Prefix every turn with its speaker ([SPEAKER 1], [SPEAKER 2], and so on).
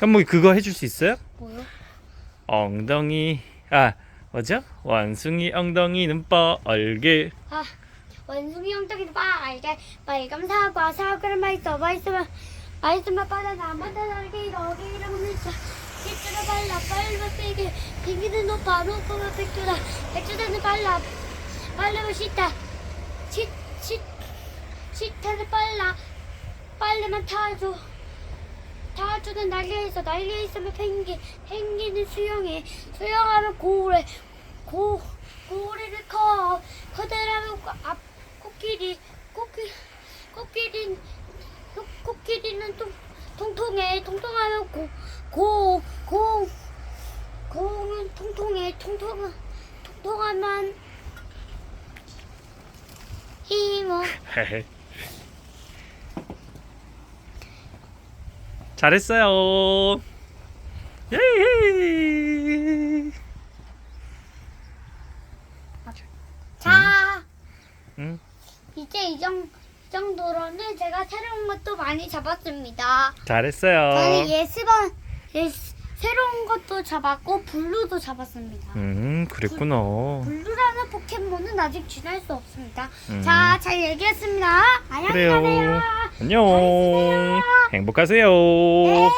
[SPEAKER 1] 현목이 그거 해줄 수 있어요?
[SPEAKER 2] 뭐요?
[SPEAKER 1] 엉덩이 아 뭐죠? 원숭이 엉덩이는 뻘게
[SPEAKER 2] 아, 원숭이 엉덩이는 빨개 빨간 사과 사과를 맛있어 맛있으면 맛있으면 바나나 바나나 기 여기 이러면 기주가 빨라 빨라 세게. 비비는 높아 높으면 백주다. 백주다는 빨라. 빨르면 시다. 시시 시타는 빨라. 빨르면 타줘 타주는 날개 있어 날개 있으면 펭귄 펭귄은 수영해. 수영하면 고래 고 고래를 커. 코- 앞 코끼리 코끼 코끼리 코- 코끼리는 통 통통해. 통통하면 고 고 고 공은 통통해. 통통 통통하면 힘어
[SPEAKER 1] 잘했어요 예이
[SPEAKER 2] 자
[SPEAKER 1] 응?
[SPEAKER 2] 이제 이 정, 이 정도로는 제가 새로운 것도 많이 잡았습니다.
[SPEAKER 1] 잘했어요
[SPEAKER 2] 저는 예스번 예스, 새로운 것도 잡았고 블루도 잡았습니다.
[SPEAKER 1] 음 그랬구나
[SPEAKER 2] 블루라는 포켓몬은 아직 지날 수 없습니다.
[SPEAKER 1] 음.
[SPEAKER 2] 자, 잘 얘기했습니다. 안녕히
[SPEAKER 1] 그래요
[SPEAKER 2] 가세요.
[SPEAKER 1] 안녕. 행복하세요
[SPEAKER 2] 네.